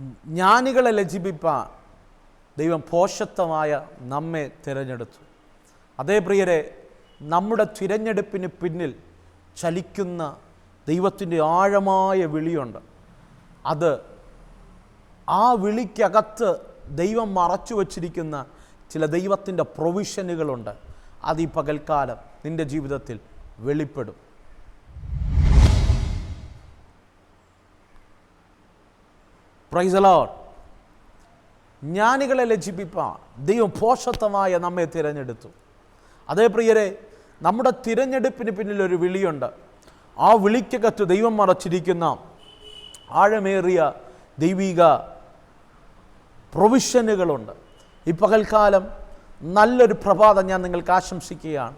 ജ്ഞാനികളെ ലജിപ്പിപ്പാൻ ദൈവം പോഷത്വമായ നമ്മെ തിരഞ്ഞെടുത്തു. അതേ പ്രിയരെ നമ്മുടെ തിരഞ്ഞെടുപ്പിന് പിന്നിൽ ചലിക്കുന്ന ദൈവത്തിന്റെ ആഴമായ വിളിയുണ്ട്. അത് ആ വിളിക്കകത്ത് ദൈവം മറച്ചു വച്ചിരിക്കുന്ന ചില ദൈവത്തിന്റെ പ്രൊവിഷനുകളുണ്ട്. അത് ഈ പകൽക്കാലം നിന്റെ ജീവിതത്തിൽ വെളിപ്പെടും. പ്രൈസലോട്ട് ജ്ഞാനികളെ ലജിപ്പിപ്പാൻ ദൈവം പോഷത്വമായ നമ്മെ തിരഞ്ഞെടുത്തു. അതേ പ്രിയരെ നമ്മുടെ തിരഞ്ഞെടുപ്പിന് പിന്നിലൊരു വിളിയുണ്ട്. ആ വിളിക്കകത്ത് ദൈവം മറച്ചിരിക്കുന്ന ആഴമേറിയ ദൈവിക പ്രൊവിഷനുകളുണ്ട്. ഈ പകൽക്കാലം നല്ലൊരു പ്രഭാതം ഞാൻ നിങ്ങൾക്ക് ആശംസിക്കുകയാണ്.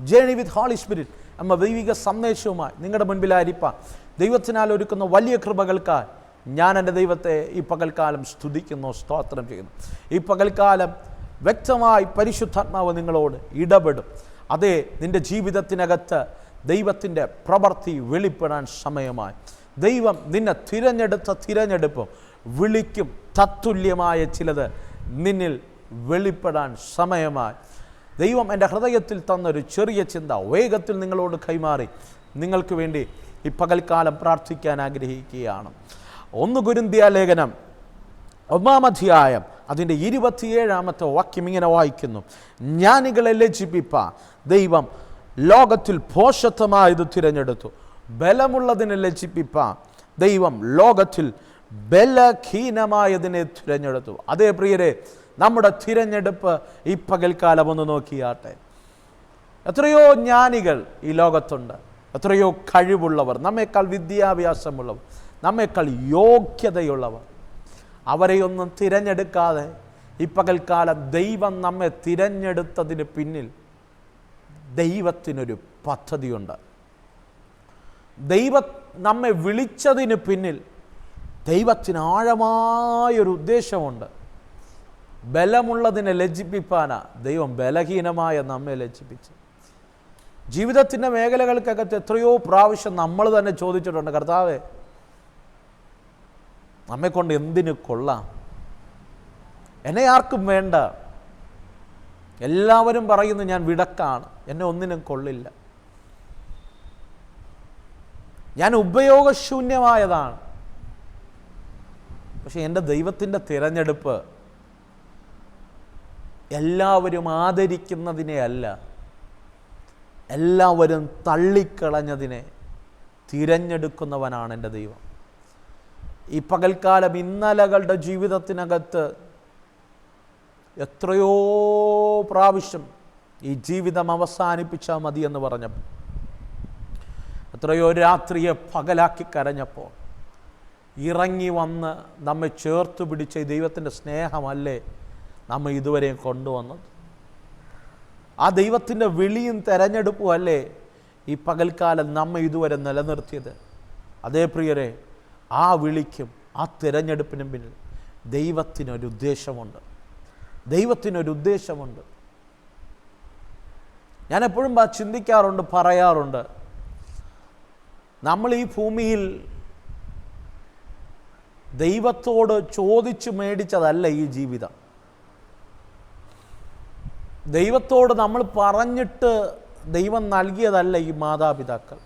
ജേണി വിത്ത് ഹോളി സ്പിരിറ്റ് എന്ന ദൈവിക സന്ദേശവുമായി നിങ്ങളുടെ മുൻപിലായിരിക്കാം. ദൈവത്തിനാൽ ഒരുക്കുന്ന വലിയ കൃപകൾക്കായി ഞാൻ എന്റെ ദൈവത്തെ ഈ പകൽക്കാലം സ്തുതിക്കുന്നു സ്തോത്രം ചെയ്യുന്നു. ഈ പകൽക്കാലം വ്യക്തമായി പരിശുദ്ധാത്മാവ് നിങ്ങളോട് ഇടപെടും. അതേ നിന്റെ ജീവിതത്തിനകത്ത് ദൈവത്തിന്റെ പ്രവൃത്തി വെളിപ്പെടാൻ സമയമായി. ദൈവം നിന്നെ തിരഞ്ഞെടുത്ത തിരഞ്ഞെടുപ്പും വിളിക്കും. തത്തുല്യമായ ചിലത് നിന്നിൽ വെളിപ്പെടാൻ സമയമായി. ദൈവം എന്റെ ഹൃദയത്തിൽ തന്നൊരു ചെറിയ ചിന്ത വേഗത്തിൽ നിങ്ങളോട് കൈമാറി. നിങ്ങൾക്ക് വേണ്ടി ഈ പകൽക്കാലം പ്രാർത്ഥിക്കാൻ ആഗ്രഹിക്കുകയാണ്. ഒന്ന് ഗുരുന്തിയ ലേഖനം ഒന്നാം അധ്യായം അതിന്റെ ഇരുപത്തിയേഴാമത്തെ വാക്യം ഇങ്ങനെ വായിക്കുന്നു. ജ്ഞാനികളെ ലജിപ്പിപ്പ ദൈവം ലോകത്തിൽ പോഷത്വമായത് തിരഞ്ഞെടുത്തു. ബലമുള്ളതിനെ ലജിപ്പിപ്പ ദൈവം ലോകത്തിൽ ബലഹീനമായതിനെ തിരഞ്ഞെടുത്തു. അതേ പ്രിയരെ നമ്മുടെ തിരഞ്ഞെടുപ്പ് ഈ പകൽക്കാലം ഒന്ന് നോക്കിയാട്ടെ. എത്രയോ ജ്ഞാനികൾ ഈ ലോകത്തുണ്ട്. എത്രയോ കഴിവുള്ളവർ നമ്മേക്കാൾ വിദ്യാഭ്യാസമുള്ളവർ. നമ്മേക്കാൾ യോഗ്യതയുള്ളവർ. അവരെയൊന്നും തിരഞ്ഞെടുക്കാതെ ഈ പകൽക്കാലം ദൈവം നമ്മെ തിരഞ്ഞെടുത്തതിന് പിന്നിൽ ദൈവത്തിനൊരു പദ്ധതിയുണ്ട്. ദൈവ നമ്മെ വിളിച്ചതിന് പിന്നിൽ ദൈവത്തിന് ആഴമായൊരു ഉദ്ദേശമുണ്ട്. ബലമുള്ളതിനെ ലജ്ജിപ്പിപ്പാനാ ദൈവം ബലഹീനമായ നമ്മെ ലജ്ജിപ്പിച്ചു. ജീവിതത്തിന്റെ മേഖലകൾക്കകത്ത് എത്രയോ പ്രാവശ്യം നമ്മൾ തന്നെ ചോദിച്ചിട്ടുണ്ട് കർത്താവേ നമ്മെക്കൊണ്ട് എന്തിനു കൊള്ളാം? എന്നെ ആർക്കും വേണ്ട. എല്ലാവരും പറയുന്നു ഞാൻ വിടക്കാണ്. എന്നെ ഒന്നിനും കൊള്ളില്ല. ഞാൻ ഉപയോഗശൂന്യമായതാണ്. പക്ഷെ എന്റെ ദൈവത്തിന്റെ തിരഞ്ഞെടുപ്പ് എല്ലാവരും ആദരിക്കുന്നതിനെ അല്ല എല്ലാവരും തള്ളിക്കളഞ്ഞതിനെ തിരഞ്ഞെടുക്കുന്നവനാണ് എന്റെ ദൈവം. ഈ പകൽക്കാലം ഇന്നലകളുടെ ജീവിതത്തിനകത്ത് എത്രയോ പ്രാവശ്യം ഈ ജീവിതം അവസാനിപ്പിച്ചാൽ മതി എന്ന് പറഞ്ഞപ്പോൾ എത്രയോ രാത്രിയെ പകലാക്കി കരഞ്ഞപ്പോൾ ഇറങ്ങി വന്ന് നമ്മെ ചേർത്ത് പിടിച്ച ദൈവത്തിന്റെ സ്നേഹമല്ലേ നമ്മെ ഇതുവരെയും കൊണ്ടുവന്നത്? ആ ദൈവത്തിന്റെ വിളിയും തെരഞ്ഞെടുപ്പും അല്ലേ ഈ പകൽക്കാലം നമ്മെ ഇതുവരെ നിലനിർത്തിയത്? അതേ പ്രിയരെ ആ വിളിക്കും ആ തിരഞ്ഞെടുപ്പിനും പിന്നിൽ ദൈവത്തിനൊരു ഉദ്ദേശമുണ്ട്. ദൈവത്തിനൊരു ഉദ്ദേശമുണ്ട്. ഞാൻ എപ്പോഴും ചിന്തിക്കാറുണ്ട് പറയാറുണ്ട്. നമ്മൾ ഈ ഭൂമിയിൽ ദൈവത്തോട് ചോദിച്ചു മേടിച്ചതല്ല ഈ ജീവിതം. ദൈവത്തോട് നമ്മൾ പറഞ്ഞിട്ട് ദൈവം നൽകിയതല്ല ഈ മാതാപിതാക്കൾ.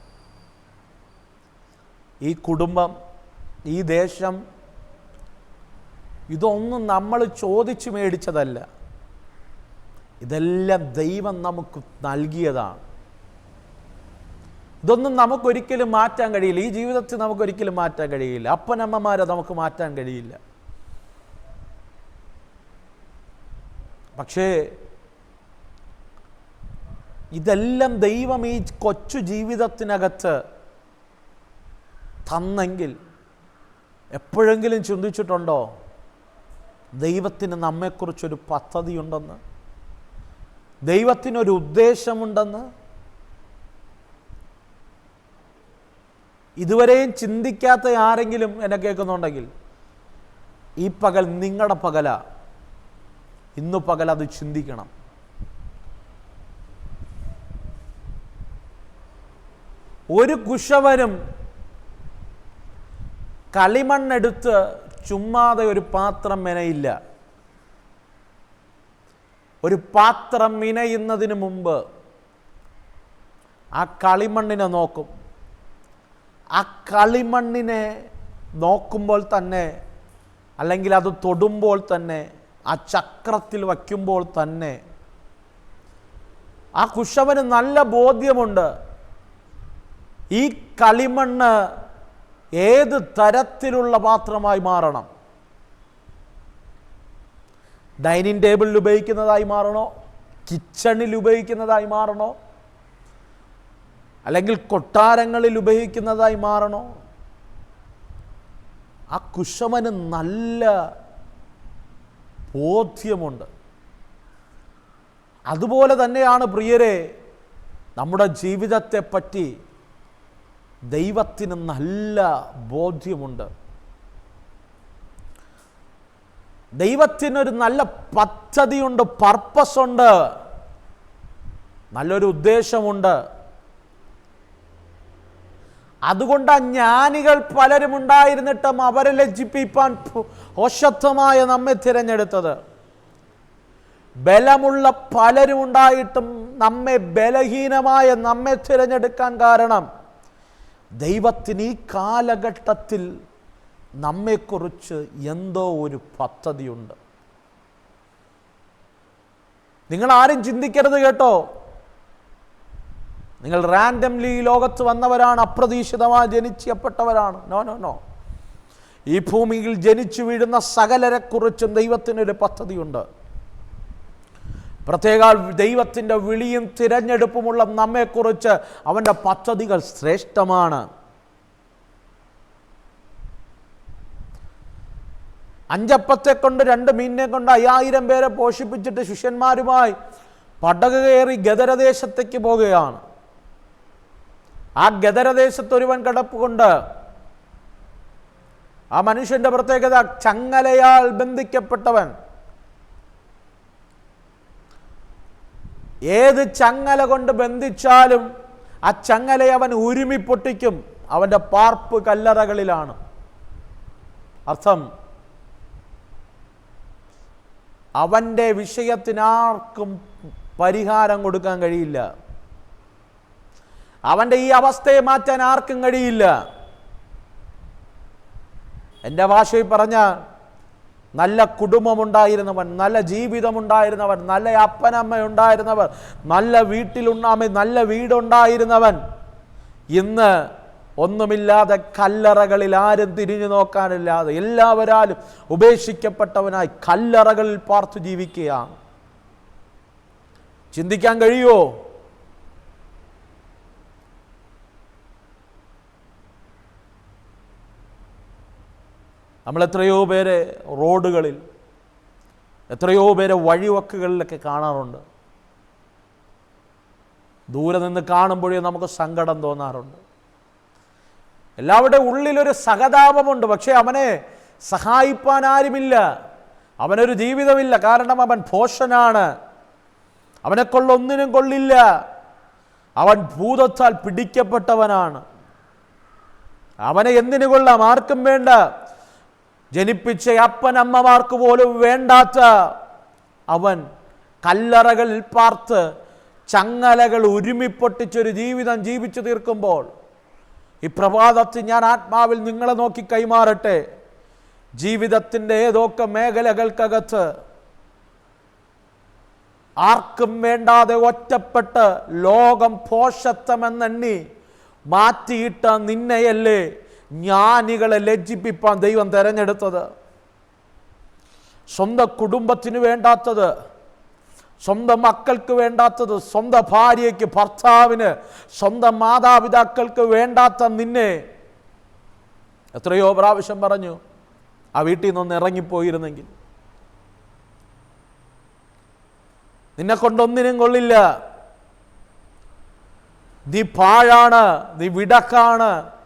ഈ കുടുംബം ഈ ദേശം ഇതൊന്നും നമ്മൾ ചോദിച്ചു മേടിച്ചതല്ല. ഇതെല്ലാം ദൈവം നമുക്ക് നൽകിയതാണ്. ഇതൊന്നും നമുക്കൊരിക്കലും മാറ്റാൻ കഴിയില്ല. ഈ ജീവിതത്തിൽ നമുക്കൊരിക്കലും മാറ്റാൻ കഴിയില്ല. അപ്പനമ്മമാരെ നമുക്ക് മാറ്റാൻ കഴിയില്ല. പക്ഷേ ഇതെല്ലാം ദൈവം ഈ കൊച്ചു ജീവിതത്തിനകത്ത് തന്നെങ്കിൽ എപ്പോഴെങ്കിലും ചിന്തിച്ചിട്ടുണ്ടോ? ദൈവത്തിന് നമ്മെക്കുറിച്ചൊരു പദ്ധതിയുണ്ടെന്ന്? ദൈവത്തിനൊരു ഉദ്ദേശമുണ്ടെന്ന്? ഇതുവരെയും ചിന്തിക്കാത്ത ആരെങ്കിലും എന്നെ കേൾക്കുന്നുണ്ടെങ്കിൽ ഈ പകൽ നിങ്ങളുടെ പകല. ഇന്ന് പകൽ അത് ചിന്തിക്കണം. ഒരു കുശവനും കളിമണ്ണെടുത്ത് ചുമ്മാതെ ഒരു പാത്രം മെനയില്ല. ഒരു പാത്രം മിനയുന്നതിന് മുമ്പ് ആ കളിമണ്ണിനെ നോക്കും. ആ കളിമണ്ണിനെ നോക്കുമ്പോൾ തന്നെ അല്ലെങ്കിൽ അത് തൊടുമ്പോൾ തന്നെ ആ ചക്രത്തിൽ വയ്ക്കുമ്പോൾ തന്നെ ആ കുശവന് നല്ല ബോധ്യമുണ്ട്. ഈ കളിമണ്ണ് ഏത് തരത്തിലുള്ള പാത്രമായി മാറണം? ഡൈനിങ് ടേബിളിൽ ഉപയോഗിക്കുന്നതായി മാറണോ? കിച്ചണിൽ ഉപയോഗിക്കുന്നതായി മാറണോ? അല്ലെങ്കിൽ കൊട്ടാരങ്ങളിൽ ഉപയോഗിക്കുന്നതായി മാറണോ? ആ കുശവന് നല്ല ബോധ്യമുണ്ട്. അതുപോലെ തന്നെയാണ് പ്രിയരെ നമ്മുടെ ജീവിതത്തെ പറ്റി ദൈവത്തിന് നല്ല ബോധ്യമുണ്ട്. ദൈവത്തിനൊരു നല്ല പദ്ധതിയുണ്ട് പർപ്പസ് ഉണ്ട്. നല്ലൊരു ഉദ്ദേശമുണ്ട്. അതുകൊണ്ട് ജ്ഞാനികൾ പലരും ഉണ്ടായിരുന്നിട്ടും അവരെ ലജ്ജിപ്പിപ്പാൻ ഓശത്വമായ നമ്മെ തിരഞ്ഞെടുത്തത്. ബലമുള്ള പലരും ഉണ്ടായിട്ടും നമ്മെ ബലഹീനമായ നമ്മെ തിരഞ്ഞെടുക്കാൻ കാരണം ദൈവത്തിന് ഈ കാലഘട്ടത്തിൽ നമ്മെക്കുറിച്ച് എന്തോ ഒരു പദ്ധതിയുണ്ട്. നിങ്ങൾ ആരും ചിന്തിക്കരുത് കേട്ടോ. നിങ്ങൾ റാൻഡംലി ഈ ലോകത്ത് വന്നവരാണ് അപ്രതീക്ഷിതമായി ജനിച്ചപ്പെട്ടവരാണ്. നോ നോ നോ ഈ ഭൂമിയിൽ ജനിച്ചു വീഴുന്ന സകലരെക്കുറിച്ചും ദൈവത്തിനൊരു പദ്ധതിയുണ്ട്. പ്രത്യേക ദൈവത്തിന്റെ വിളിയും തിരഞ്ഞെടുപ്പുമുള്ള നമ്മെക്കുറിച്ച് അവന്റെ പദ്ധതികൾ ശ്രേഷ്ഠമാണ്. അഞ്ചപ്പത്തെ കൊണ്ട് രണ്ട് മീനിനെ കൊണ്ട് അയ്യായിരം പേരെ പോഷിപ്പിച്ചിട്ട് ശിഷ്യന്മാരുമായി പടക കയറി ഗദരദേശത്തേക്ക് പോകുകയാണ് ആ ഗദരദേശത്ത് ഒരുവൻ കിടപ്പുകൊണ്ട് ആ മനുഷ്യന്റെ പ്രത്യേകത ചങ്ങലയാൽ ബന്ധിക്കപ്പെട്ടവൻ. ഏത് ചങ്ങല കൊണ്ട് ബന്ധിച്ചാലും ആ ചങ്ങലയെ അവൻ ഉരുമി പൊട്ടിക്കും അവന്റെ പാർപ്പ് കല്ലറകളിലാണ്. അർത്ഥം അവന്റെ വിഷയത്തിനാർക്കും പരിഹാരം കൊടുക്കാൻ കഴിയില്ല. അവന്റെ ഈ അവസ്ഥയെ മാറ്റാൻ ആർക്കും കഴിയില്ല. എന്റെ ഭാഷയിൽ പറഞ്ഞ നല്ല കുടുംബമുണ്ടായിരുന്നവൻ നല്ല ജീവിതമുണ്ടായിരുന്നവൻ നല്ല അപ്പനമ്മ ഉണ്ടായിരുന്നവർ നല്ല വീട്ടിലുണ്ടാമ നല്ല വീടുണ്ടായിരുന്നവൻ. ഇന്ന് ഒന്നുമില്ലാതെ കല്ലറകളിൽ ആരും തിരിഞ്ഞു നോക്കാനില്ലാതെ എല്ലാവരാലും ഉപേക്ഷിക്കപ്പെട്ടവനായി കല്ലറകളിൽ പാർത്തു ജീവിക്കുകയാണ്. ചിന്തിക്കാൻ കഴിയുമോ നമ്മൾ എത്രയോ പേരെ റോഡുകളിൽ എത്രയോ പേരെ വഴിവക്കുകളിലൊക്കെ കാണാറുണ്ട്. ദൂരെ നിന്ന് കാണുമ്പോഴേ നമുക്ക് സങ്കടം തോന്നാറുണ്ട്. എല്ലാവരുടെ ഉള്ളിലൊരു സഹതാപമുണ്ട്. പക്ഷേ അവനെ സഹായിപ്പാൻ ആരുമില്ല. അവനൊരു ജീവിതമില്ല. കാരണം അവൻ ഭോഷനാണ്. അവനെ കൊള്ളൊന്നിനും കൊള്ളില്ല. അവൻ ഭൂതത്താൽ പിടിക്കപ്പെട്ടവനാണ്. അവനെ എന്തിനു കൊള്ളാം? ആർക്കും വേണ്ട. ജനിപ്പിച്ച അപ്പനമ്മമാർക്ക് പോലും വേണ്ടാത്ത അവൻ കല്ലറകളിൽ പാർത്ത് ചങ്ങലകൾ ഉരുമിപ്പൊട്ടിച്ചൊരു ജീവിതം ജീവിച്ചു തീർക്കുമ്പോൾ ഈ പ്രഭാതത്തിൽ ഞാൻ ആത്മാവിൽ നിങ്ങളെ നോക്കി കൈമാറട്ടെ. ജീവിതത്തിന്റെ ഏതൊക്കെ മേഖലകൾക്കകത്ത് ആർക്കും വേണ്ടാതെ ഒറ്റപ്പെട്ട് ലോകം പോഷത്വമെന്നെണ്ണി മാറ്റിയിട്ട നിന്നെയല്ലേ ജ്ഞാനികളെ ലജ്ജിപ്പിപ്പാൻ ദൈവം തിരഞ്ഞെടുത്തത്. സ്വന്തം കുടുംബത്തിന് വേണ്ടാത്തത് സ്വന്തം മക്കൾക്ക് വേണ്ടാത്തത് സ്വന്തം ഭാര്യയ്ക്ക് ഭർത്താവിന് സ്വന്തം മാതാപിതാക്കൾക്ക് വേണ്ടാത്ത നിന്നെ എത്രയോ പ്രാവശ്യം പറഞ്ഞു ആ വീട്ടിൽ നിന്നൊന്ന് ഇറങ്ങിപ്പോയിരുന്നെങ്കിൽ. നിന്നെ കൊണ്ടൊന്നിനും കൊള്ളില്ല. നീ പാഴാണ് നീ വിടക്കാണ്.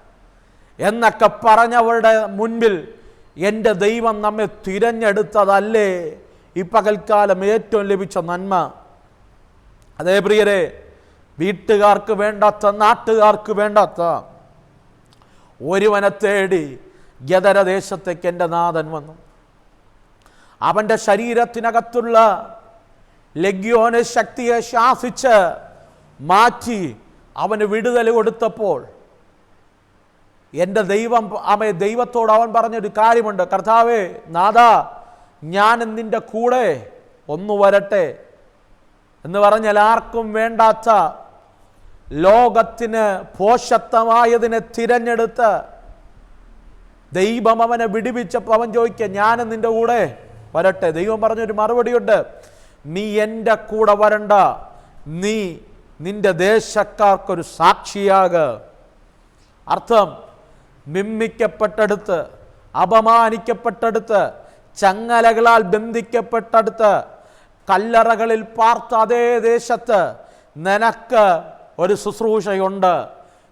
എന്നൊക്കെ പറഞ്ഞവരുടെ മുൻപിൽ എന്റെ ദൈവം നമ്മെ തിരഞ്ഞെടുത്തതല്ലേ? ഈ പകൽക്കാലം ഏറ്റവും ലഭിച്ച നന്മ. അതേ പ്രിയരെ വീട്ടുകാർക്ക് വേണ്ടാത്ത നാട്ടുകാർക്ക് വേണ്ടാത്ത ഒരുവനെ തേടി ഗതരദേശത്തേക്ക് എന്റെ നാഥൻ വന്നു. അവന്റെ ശരീരത്തിനകത്തുള്ള ലഗ്യോന് ശക്തിയെ ശാസിച്ച് മാറ്റി അവന് വിടുതൽ കൊടുത്തപ്പോൾ എന്റെ ദൈവം അവ ദൈവത്തോട് അവൻ പറഞ്ഞൊരു കാര്യമുണ്ട്. കർത്താവേ നാഥ ഞാൻ നിന്റെ കൂടെ ഒന്ന് വരട്ടെ എന്ന് പറഞ്ഞാൽ ആർക്കും വേണ്ടാത്ത ലോകത്തിന് പോഷത്വമായതിനെ തിരഞ്ഞെടുത്ത് ദൈവം അവനെ വിടിവിച്ചപ്പോൾ അവൻ ചോദിക്കുക ഞാൻ നിന്റെ കൂടെ വരട്ടെ? ദൈവം പറഞ്ഞൊരു മറുപടിയുണ്ട് നീ എന്റെ കൂടെ വരണ്ട. നീ നിന്റെ ദേശക്കാർക്കൊരു സാക്ഷിയാക. അർത്ഥം നിന്ദിക്കപ്പെട്ടടുത്ത് അപമാനിക്കപ്പെട്ടടുത്ത് ചങ്ങലകളാൽ ബന്ധിക്കപ്പെട്ടടുത്ത് കല്ലറകളിൽ പാർത്ത അതേ ദേശത്ത് നിനക്ക് ഒരു ശുശ്രൂഷയുണ്ട്.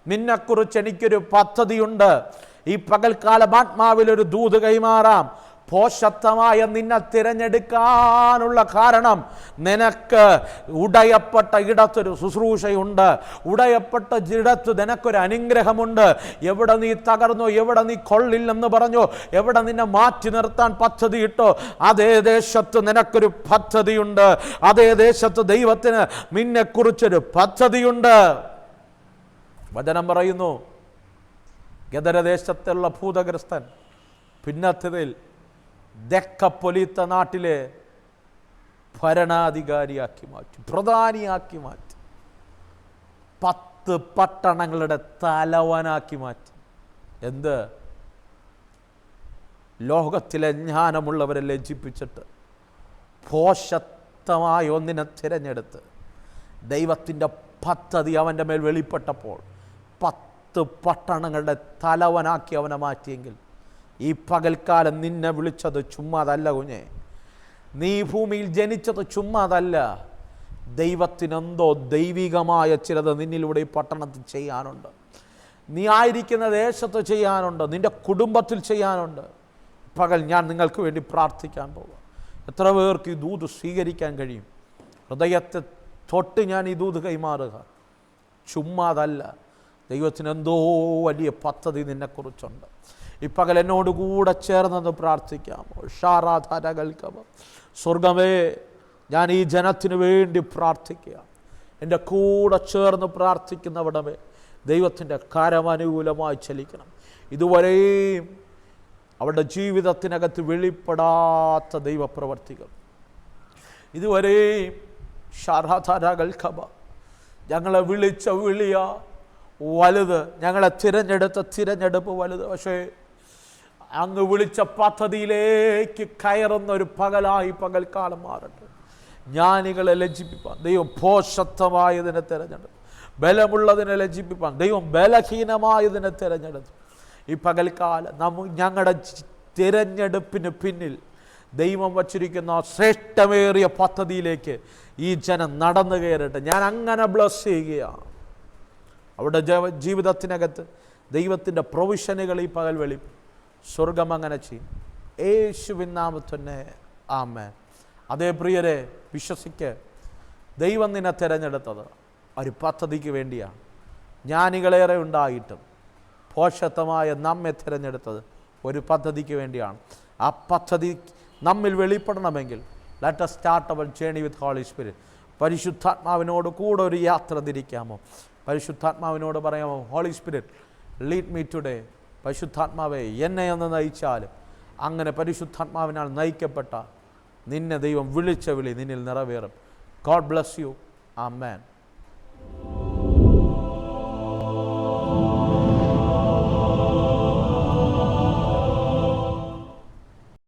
നിന്നെക്കുറിച്ച് എനിക്കൊരു പദ്ധതിയുണ്ട്. ഈ പകൽക്കാലം ആത്മാവിൽ ഒരു ദൂത് കൈമാറാം. പോഷത്വമായ നിന്നെ തിരഞ്ഞെടുക്കാനുള്ള കാരണം നിനക്ക് ഉടയപ്പെട്ട ഇടത്തൊരു ശുശ്രൂഷയുണ്ട്. ഉടയപ്പെട്ട ഇടത്ത് നിനക്കൊരു അനുഗ്രഹമുണ്ട്. എവിടെ നീ തകർന്നോ എവിടെ നീ കൊള്ളില്ലെന്ന് പറഞ്ഞോ എവിടെ നിന്നെ മാറ്റി നിർത്താൻ പദ്ധതി ഇട്ടോ അതേ ദേശത്ത് നിനക്കൊരു പദ്ധതിയുണ്ട്. അതേ ദേശത്ത് ദൈവത്തിന് നിന്നെക്കുറിച്ചൊരു പദ്ധതിയുണ്ട്. വചനം പറയുന്നു ഗദരദേശത്തുള്ള ഭൂതഗ്രസ്തൻ പിന്നത്തതിൽ ദക്കപ്പൊലിത്ത നാട്ടിലെ ഭരണാധികാരിയാക്കി മാറ്റി പ്രധാനിയാക്കി മാറ്റി. പത്ത് പട്ടണങ്ങളുടെ തലവനാക്കി മാറ്റി. എന്ത്? ലോകത്തിലെ ജ്ഞാനമുള്ളവരെ ലജ്ജിപ്പിച്ചിട്ട് പോഷത്വമായ ഒന്നിനെ തിരഞ്ഞെടുത്ത് ദൈവത്തിന്റെ പദ്ധതി അവന്റെ മേൽ വെളിപ്പെട്ടപ്പോൾ പത്ത് പട്ടണങ്ങളുടെ തലവനാക്കി അവനെ മാറ്റിയെങ്കിൽ ഈ പകൽക്കാലം നിന്നെ വിളിച്ചത് ചുമ്മാതല്ല കുഞ്ഞെ. നീ ഭൂമിയിൽ ജനിച്ചത് ചുമ്മാതല്ല. ദൈവത്തിനെന്തോ ദൈവികമായ ചിലത് നിന്നിലൂടെ ഈ പട്ടണത്തിൽ ചെയ്യാനുണ്ട്. നീ ആയിരിക്കുന്ന ദേശത്ത് ചെയ്യാനുണ്ട്. നിന്റെ കുടുംബത്തിൽ ചെയ്യാനുണ്ട്. പകൽ ഞാൻ നിങ്ങൾക്ക് വേണ്ടി പ്രാർത്ഥിക്കാൻ പോവാം. എത്ര പേർക്ക് ഈ ദൂത് സ്വീകരിക്കാൻ കഴിയും? ഹൃദയത്തെ തൊട്ട് ഞാൻ ഈ ദൂത് കൈമാറുക. ചുമ്മാതല്ല. ദൈവത്തിന് എന്തോ വലിയ പദ്ധതി നിന്നെക്കുറിച്ചുണ്ട്. ഈ പകൽ എന്നോട് കൂടെ ചേർന്നത് പ്രാർത്ഥിക്കാമോ? ഷാറാധാരകൽക്കവ. സ്വർഗമേ ഞാൻ ഈ ജനത്തിനു വേണ്ടി പ്രാർത്ഥിക്കുക. എന്റെ കൂടെ ചേർന്ന് പ്രാർത്ഥിക്കുന്നവിടമേ ദൈവത്തിന്റെ കരമനുകൂലമായി ചലിക്കണം. ഇതുവരെയും അവരുടെ ജീവിതത്തിനകത്ത് വെളിപ്പെടാത്ത ദൈവപ്രവർത്തികൾ. ഇതുവരെയും ഷാറാധാരകൽക്കവ ഞങ്ങളെ വിളിച്ച വിളിയ വലുത് ഞങ്ങളെ തിരഞ്ഞെടുത്ത തിരഞ്ഞെടുപ്പ് വലുത്. പക്ഷേ അങ്ങ് വിളിച്ച പദ്ധതിയിലേക്ക് കയറുന്ന ഒരു പകലായി പകൽക്കാലം മാറട്ടെ. ജ്ഞാനികളെ ലജ്ജിപ്പിപ്പാൻ. ദൈവം പോഷത്വമായതിനെ തിരഞ്ഞെടുത്തു. ബലമുള്ളതിനെ ലജ്ജിപ്പിപ്പാൻ. ദൈവം ബലഹീനമായതിനെ തിരഞ്ഞെടുത്തു. ഈ പകൽക്കാലം നമ്മ ഞങ്ങളുടെ തിരഞ്ഞെടുപ്പിന് പിന്നിൽ ദൈവം വച്ചിരിക്കുന്ന ശ്രേഷ്ഠമേറിയ പദ്ധതിയിലേക്ക് ഈ ജനം നടന്നു കയറട്ടെ. ഞാൻ അങ്ങനെ ബ്ലസ് ചെയ്യുകയാണ്. അവിടെ ജീവിതത്തിനകത്ത് ദൈവത്തിന്റെ പ്രൊവിഷനുകൾ ഈ പകൽ വെളി സ്വർഗം അങ്ങനെ ചെയ്യും യേശുവിൻ നാമത്തന്നെ ആമേ അതേ പ്രിയരെ വിശ്വസിക്ക്. ദൈവം നിന്നെ തിരഞ്ഞെടുത്തത് ഒരു പദ്ധതിക്ക് വേണ്ടിയാണ്. ജ്ഞാനികളേറെ ഉണ്ടായിട്ടും പോഷത്വമായ നമ്മെ തിരഞ്ഞെടുത്തത് ഒരു പദ്ധതിക്ക് വേണ്ടിയാണ്. ആ പദ്ധതി നമ്മിൽ വെളിപ്പെടണമെങ്കിൽ let start our journey with Holy Spirit പരിശുദ്ധാത്മാവിനോട് കൂടെ ഒരു യാത്ര തിരിക്കാമോ? പരിശുദ്ധാത്മാവിനോട് പറയാമോ Holy Spirit lead me today പരിശുദ്ധാത്മാവെ എന്നെ ഒന്ന് നയിച്ചാലും അങ്ങനെ പരിശുദ്ധാത്മാവിനാൽ നയിക്കപ്പെട്ട നിന്നെ ദൈവം വിളിച്ച വിളി നിന്നിൽ നിറവേറും. ഗോഡ് ബ്ലസ് യു ആ മാൻ